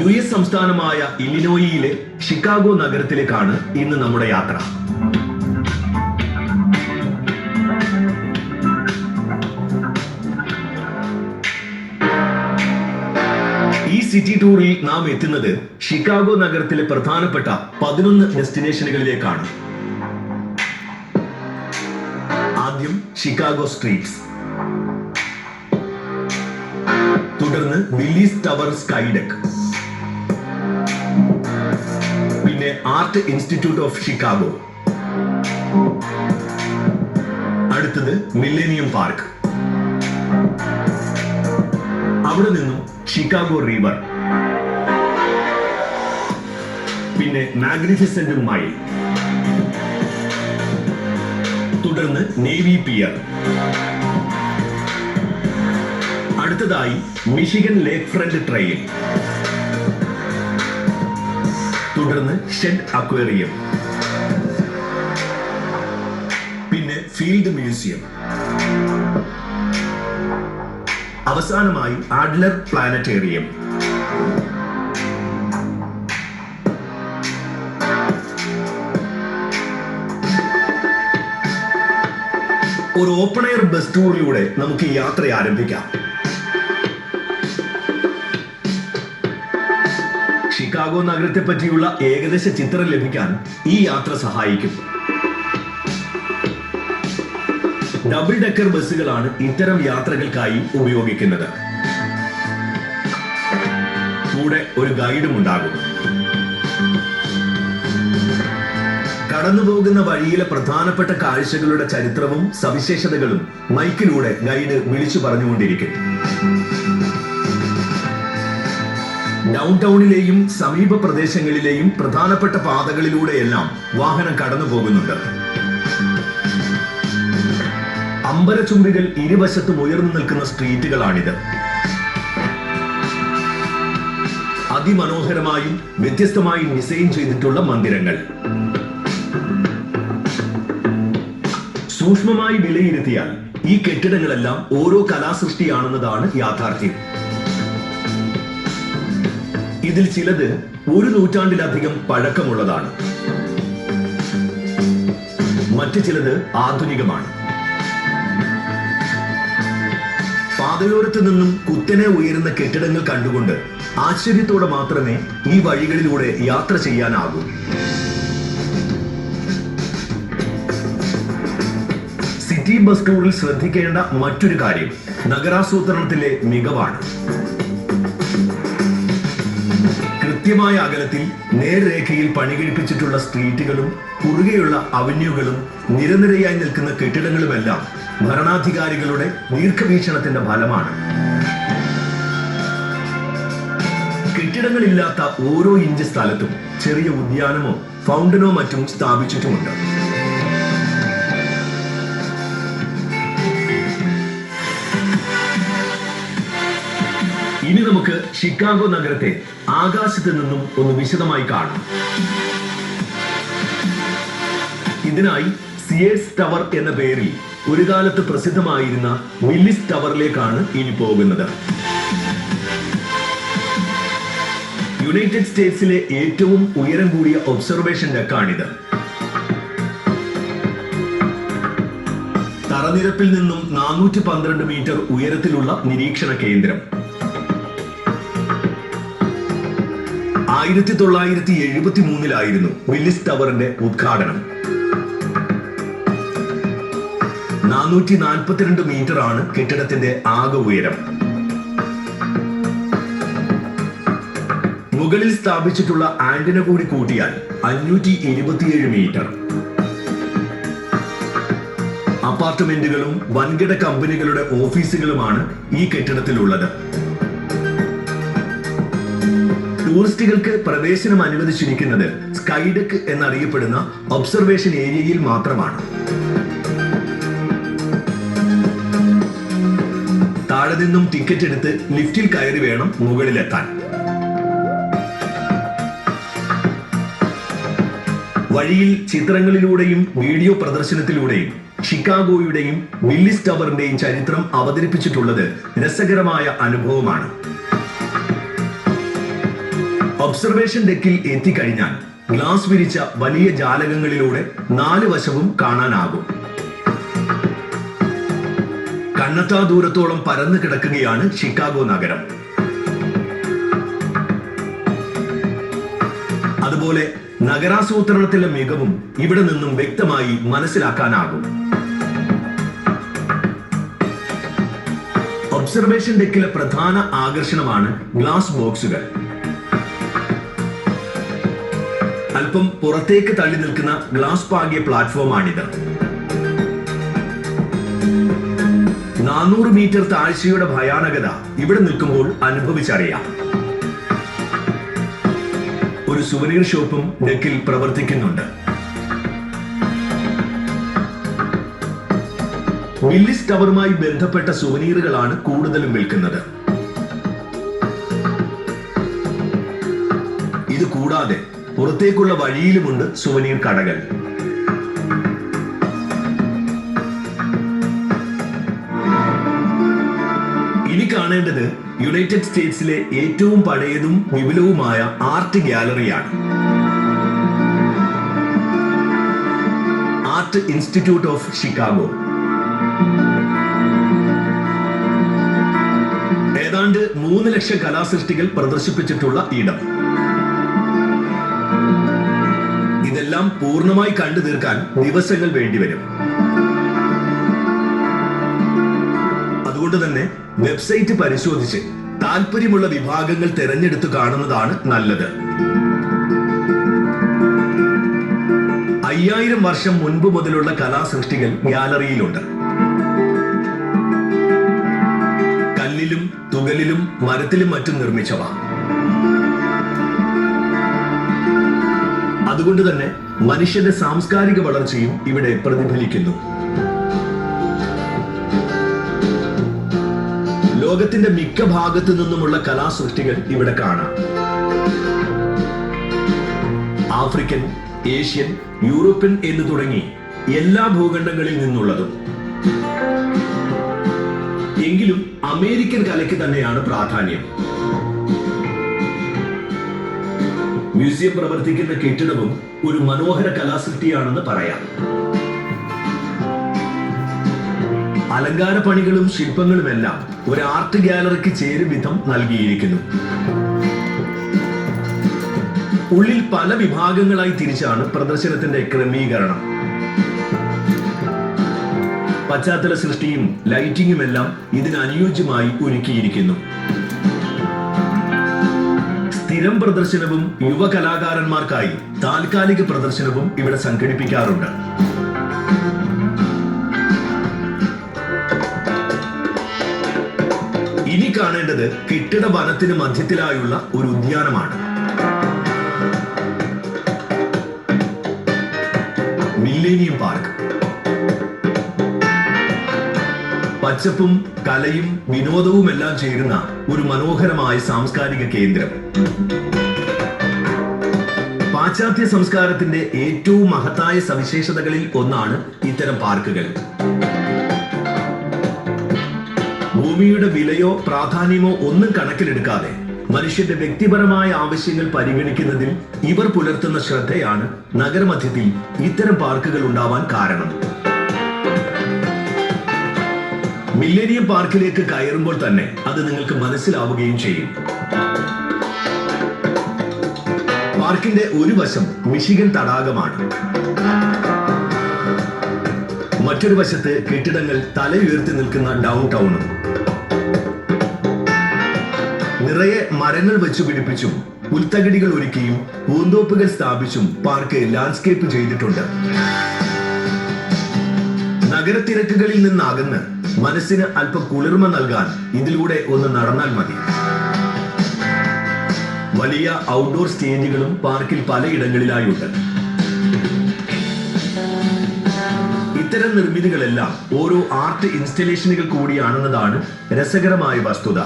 U S സംസ്ഥാനമായ ഇലിനോയിയിലെ Chicago നഗരത്തിലേക്കാണ് ഇന്ന് നമ്മുടെ യാത്ര. ഈ സിറ്റി ടൂറിൽ നാം എത്തുന്നത് ഷിക്കാഗോ നഗരത്തിലെ പ്രധാനപ്പെട്ട പതിനൊന്ന് ഡെസ്റ്റിനേഷനുകളിലേക്കാണ്. ആദ്യം ഷിക്കാഗോ സ്ട്രീറ്റ്സ്. തുടർന്ന് Willis Tower Skydeck. Art Institute of Chicago അടുത്തത് മില്ലേനിയം പാർക്ക് അവിടെ നിന്നും ഷിക്കാഗോ റിവർ പിന്നെ മാഗ്നിഫിസന്റ് മൈൽ തുടർന്ന് നേവി പിയർ അടുത്തതായി മിഷിഗൻ ലേക്ക് ഫ്രണ്ട് ട്രെയിൽ തുടർന്ന് ഷെഡ് അക്വേറിയം. പിന്നെ ഫീൽഡ് മ്യൂസിയം. അവസാനമായി ആഡ്ലർ പ്ലാനറ്റേറിയം. ഒരു ഓപ്പൺ എയർ ബസ് ടൂറിലൂടെ നമുക്ക് യാത്ര ആരംഭിക്കാം. ഷിക്കാഗോ നഗരത്തെ പറ്റിയുള്ള ഏകദേശ ചിത്രം ലഭിക്കാൻ ഈ യാത്ര സഹായിക്കും. ഡബിൾ ഡെക്കർ ബസ്സുകളാണ് ഇത്തരം യാത്രകൾക്കായി ഉപയോഗിക്കുന്നത്. കൂടെ ഒരു ഗൈഡും ഉണ്ടാകും. കടന്നു പോകുന്ന വഴിയിലെ പ്രധാനപ്പെട്ട കാഴ്ചകളുടെ ചരിത്രവും സവിശേഷതകളും മൈക്കിലൂടെ ഗൈഡ് വിളിച്ചു പറഞ്ഞുകൊണ്ടിരിക്കും. ഡൗൺ ടൗണിലെയും സമീപ പ്രദേശങ്ങളിലെയും പ്രധാനപ്പെട്ട പാതകളിലൂടെയെല്ലാം വാഹനം കടന്നു പോകുന്നുണ്ട്. അമ്പരചുംബികൾ ഇരുവശത്തും ഉയർന്നു നിൽക്കുന്ന സ്ട്രീറ്റുകളാണിത്. അതിമനോഹരമായും വ്യത്യസ്തമായും ഡിസൈൻ ചെയ്തിട്ടുള്ള മന്ദിരങ്ങൾ. സൂക്ഷ്മമായി വിലയിരുത്തിയാൽ ഈ കെട്ടിടങ്ങളെല്ലാം ഓരോ കലാസൃഷ്ടിയാണെന്നതാണ് യാഥാർത്ഥ്യം. ഇതിൽ ചിലത് ഒരു നൂറ്റാണ്ടിലധികം പഴക്കമുള്ളതാണ്. മറ്റു ചിലത് ആധുനികമാണ്. പാതയോരത്ത് നിന്നും കുത്തനെ ഉയരുന്ന കെട്ടിടങ്ങൾ കണ്ടുകൊണ്ട് ആശ്ചര്യത്തോടെ മാത്രമേ ഈ വഴികളിലൂടെ യാത്ര ചെയ്യാനാകൂ. സിറ്റി ബസ് ടൂറിൽ ശ്രദ്ധിക്കേണ്ട മറ്റൊരു കാര്യം നഗരാസൂത്രണത്തിലെ മികവാണ്. കൃത്യമായ അകലത്തിൽ നേർരേഖയിൽ പണികഴിപ്പിച്ചിട്ടുള്ള സ്ട്രീറ്റുകളും കുറുകെയുള്ള അവന്യൂകളും നിരനിരയായി നിൽക്കുന്ന കെട്ടിടങ്ങളുമെല്ലാം ഭരണാധികാരികളുടെ ദീർഘവീക്ഷണത്തിന്റെ ഫലമാണ്. കെട്ടിടങ്ങളില്ലാത്ത ഓരോ ഇഞ്ച് സ്ഥലത്തും ചെറിയ ഉദ്യാനമോ ഫൗണ്ടനോ മറ്റും സ്ഥാപിച്ചിട്ടുമുണ്ട്. ഇനി നമുക്ക് ഷിക്കാഗോ നഗരത്തെ ആകാശത്ത് നിന്നും ഒന്ന് വിശദമായി കാണാം. ഇതിനായി സിയേഴ്സ് ടവർ എന്ന പേരിൽ ഒരു കാലത്ത് പ്രസിദ്ധമായിരുന്ന വില്ലിസ് ടവറിലേക്കാണ് ഇനി പോകുന്നത്. യുണൈറ്റഡ് സ്റ്റേറ്റ്സിലെ ഏറ്റവും ഉയരം കൂടിയ ഒബ്സർവേഷൻ ഡെക്കാണിത് തറനിരപ്പിൽ നിന്നും നാനൂറ്റി പന്ത്രണ്ട് മീറ്റർ ഉയരത്തിലുള്ള നിരീക്ഷണ കേന്ദ്രം. ആയിരത്തി തൊള്ളായിരത്തി എഴുപത്തി മൂന്നിലായിരുന്നു വില്ലിസ് ടവറിന്റെ ഉദ്ഘാടനം. നാനൂറ്റി നാൽപ്പത്തിരണ്ട് മീറ്റർ ആണ് കെട്ടിടത്തിന്റെ ആകെ ഉയരം. മുകളിൽ സ്ഥാപിച്ചിട്ടുള്ള ആന്റിന കൂടി കൂട്ടിയാൽ അഞ്ഞൂറ്റി ഇരുപത്തിയേഴ് മീറ്റർ. അപ്പാർട്ട്മെന്റുകളും വൻകിട കമ്പനികളുടെ ഓഫീസുകളുമാണ് ഈ കെട്ടിടത്തിലുള്ളത്. ടൂറിസ്റ്റുകൾക്ക് പ്രവേശനം അനുവദിച്ചിരിക്കുന്നത് സ്കൈഡെക്ക് എന്നറിയപ്പെടുന്ന ഒബ്സർവേഷൻ ഏരിയയിൽ മാത്രമാണ്. താഴെ നിന്നും ടിക്കറ്റ് എടുത്ത് ലിഫ്റ്റിൽ കയറി വേണം മുകളിലെത്താൻ. വഴിയിൽ ചിത്രങ്ങളിലൂടെയും വീഡിയോ പ്രദർശനത്തിലൂടെയും ഷിക്കാഗോയുടെയും വില്ലിസ് ടവറിന്റെയും ചരിത്രം അവതരിപ്പിച്ചിട്ടുള്ളത് രസകരമായ അനുഭവമാണ്. ഒബ്സർവേഷൻ ഡെക്കിൽ എത്തിക്കഴിഞ്ഞാൽ ഗ്ലാസ് വിരിച്ച വലിയ ജാലകങ്ങളിലൂടെ നാല് വശവും കാണാനാകും. കണ്ണത്താ ദൂരത്തോളം പരന്നു കിടക്കുകയാണ് ഷിക്കാഗോ നഗരം. അതുപോലെ നഗരാസൂത്രണത്തിലെ മികവും ഇവിടെ നിന്നും വ്യക്തമായി മനസ്സിലാക്കാനാകും. ഒബ്സർവേഷൻ ഡെക്കിലെ പ്രധാന ആകർഷണമാണ് ഗ്ലാസ് ബോക്സുകൾ അല്പം പുറത്തേക്ക് തള്ളി നിൽക്കുന്ന ഗ്ലാസ് പാകിയ പ്ലാറ്റ്ഫോമാണിത്. നാനൂറ് മീറ്റർ താഴ്ചയുടെ ഭയാനകത ഇവിടെ നിൽക്കുമ്പോൾ അനുഭവിച്ചറിയാം. ഒരു സുവനീർ ഷോപ്പും ഡെക്കിൽ പ്രവർത്തിക്കുന്നുണ്ട്. വില്ലിസ് ടവറുമായി ബന്ധപ്പെട്ട സുവനീറുകളാണ് കൂടുതലും വിൽക്കുന്നത്. ഇത് കൂടാതെ പുറത്തേക്കുള്ള വഴിയിലുമുണ്ട് സുവനീർ കടകൾ. ഇനി കാണേണ്ടത് യുണൈറ്റഡ് സ്റ്റേറ്റ്സിലെ ഏറ്റവും പഴയതും വിപുലവുമായ ആർട്ട് ഗാലറിയാണ്. ആർട്ട് ഇൻസ്റ്റിറ്റ്യൂട്ട് ഓഫ് ഷിക്കാഗോ ഏതാണ്ട് മൂന്ന് ലക്ഷം കലാസൃഷ്ടികൾ പ്രദർശിപ്പിച്ചിട്ടുള്ള ഇടം. ഇതെല്ലാം പൂർണമായി കണ്ടു തീർക്കാൻ ദിവസങ്ങൾ വേണ്ടിവരും അതുകൊണ്ട് തന്നെ വെബ്സൈറ്റ് പരിശോധിച്ച് താല്പര്യമുള്ള വിഭാഗങ്ങൾ തിരഞ്ഞെടുത്ത് കാണുന്നതാണ് നല്ലത്. അയ്യായിരം വർഷം മുൻപ് മുതലുള്ള കലാസൃഷ്ടികൾ ഗാലറിയിലുണ്ട് കല്ലിലും തുകലിലും മരത്തിലും മറ്റും നിർമ്മിച്ചവ. അതുകൊണ്ട് തന്നെ മനുഷ്യന്റെ സാംസ്കാരിക വളർച്ചയും ഇവിടെ പ്രതിഫലിക്കുന്നു. ലോകത്തിന്റെ മിക്ക ഭാഗത്തു നിന്നുമുള്ള കലാസൃഷ്ടികൾ ഇവിടെ കാണാം. ആഫ്രിക്കൻ ഏഷ്യൻ യൂറോപ്യൻ എന്ന് തുടങ്ങി എല്ലാ ഭൂഖണ്ഡങ്ങളിൽ നിന്നുള്ളതും. എങ്കിലും അമേരിക്കൻ കലയ്ക്ക് തന്നെയാണ് പ്രാധാന്യം. മ്യൂസിയം പ്രവർത്തിക്കുന്ന കെട്ടിടവും ഒരു മനോഹര കലാസൃഷ്ടിയാണെന്ന് പറയാം. അലങ്കാര പണികളും ശില്പങ്ങളുമെല്ലാം ഒരു ആർട്ട് ഗാലറിക്ക് ചേരും വിധം നൽകിയിരിക്കുന്നു. ഉള്ളിൽ പല വിഭാഗങ്ങളായി തിരിച്ചാണ് പ്രദർശനത്തിന്റെ ക്രമീകരണം. പശ്ചാത്തല സൃഷ്ടിയും ലൈറ്റിംഗും എല്ലാം ഇതിനനുയോജ്യമായി ഒരുക്കിയിരിക്കുന്നു. സ്ഥിരം പ്രദർശനവും യുവ കലാകാരന്മാർക്കായി താൽക്കാലിക പ്രദർശനവും ഇവിടെ സംഘടിപ്പിക്കാറുണ്ട്. ഇനി കാണേണ്ടത് കെട്ടിട വനത്തിന് മധ്യത്തിലായുള്ള ഒരു ഉദ്യാനമാണ്. Millennium Park. പച്ചപ്പും കലയും വിനോദവും എല്ലാം ചേരുന്ന ഒരു മനോഹരമായ സാംസ്കാരിക കേന്ദ്രം. പാശ്ചാത്യ സംസ്കാരത്തിന്റെ ഏറ്റവും മഹത്തായ സവിശേഷതകളിൽ ഒന്നാണ് ഇത്തരം പാർക്കുകൾ. ഭൂമിയുടെ വിലയോ പ്രാധാന്യമോ ഒന്നും കണക്കിലെടുക്കാതെ മനുഷ്യന്റെ വ്യക്തിപരമായ ആവശ്യങ്ങൾ പരിഗണിക്കുന്നതിൽ ഇവർ പുലർത്തുന്ന ശ്രദ്ധയാണ് നഗരമധ്യത്തിൽ ഇത്തരം പാർക്കുകൾ ഉണ്ടാവാൻ കാരണം. മില്ലേനിയം പാർക്കിലേക്ക് കയറുമ്പോൾ തന്നെ അത് നിങ്ങൾക്ക് മനസ്സിലാവുകയും ചെയ്യും. പാർക്കിന്റെ ഒരു വശം മിഷിഗൻ തടാകമാണ്. മറ്റൊരു വശത്ത് കെട്ടിടങ്ങൾ തലയുയർത്തി നിൽക്കുന്ന ഡൗൺ ടൗണും നിറയെ മരങ്ങൾ വെച്ചു പിടിപ്പിച്ചും പുൽത്തകിടികൾ ഒരുക്കിയും പൂന്തോപ്പുകൾ സ്ഥാപിച്ചും പാർക്ക് ലാൻഡ്സ്കേപ്പ് ചെയ്തിട്ടുണ്ട്. നഗരത്തിരക്കുകളിൽ നിന്നകന്ന് മനസ്സിന് അല്പം കുളിർമ നൽകാൻ ഇതിലൂടെ ഒന്ന് നടന്നാൽ മതി. വലിയ ഔട്ട്ഡോർ സ്റ്റേജുകളും പാർക്കിൽ പലയിടങ്ങളിലായുണ്ട്. ഇത്തരം നിർമ്മിതികളെല്ലാം ഓരോ ആർട്ട് ഇൻസ്റ്റലേഷനുകൾ കൂടിയാണെന്നതാണ് രസകരമായ വസ്തുത.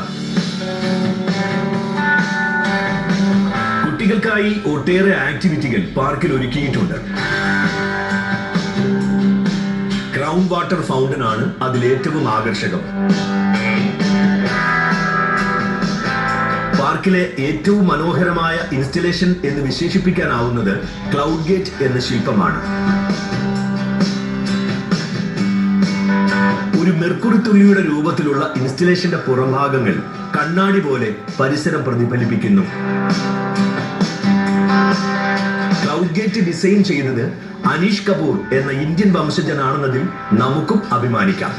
കുട്ടികൾക്കായി ഒട്ടേറെ ആക്ടിവിറ്റികൾ പാർക്കിൽ ഒരുക്കിയിട്ടുണ്ട്. ക്രൗൺ വാട്ടർ ഫൗണ്ടൻ ആണ് അതിലേറ്റവും ആകർഷകം. പാർക്കിലെ ഏറ്റവും മനോഹരമായ ഇൻസ്റ്റലേഷൻ എന്ന് വിശേഷിപ്പിക്കാനാവുന്നത് ക്ലൗഡ് ഗേറ്റ് എന്ന ശില്പമാണ്. ഒരു മെർക്കുറി തുള്ളിയുടെ രൂപത്തിലുള്ള ഇൻസ്റ്റലേഷന്റെ പുറംഭാഗങ്ങൾ കണ്ണാടി പോലെ പരിസരം പ്രതിഫലിപ്പിക്കുന്നു. ക്ലൗഡ് ഗേറ്റ് ഡിസൈൻ ചെയ്തത് അനീഷ് കപൂർ എന്ന ഇന്ത്യൻ വംശജനാണെന്നതിൽ നമുക്കും അഭിമാനിക്കാം.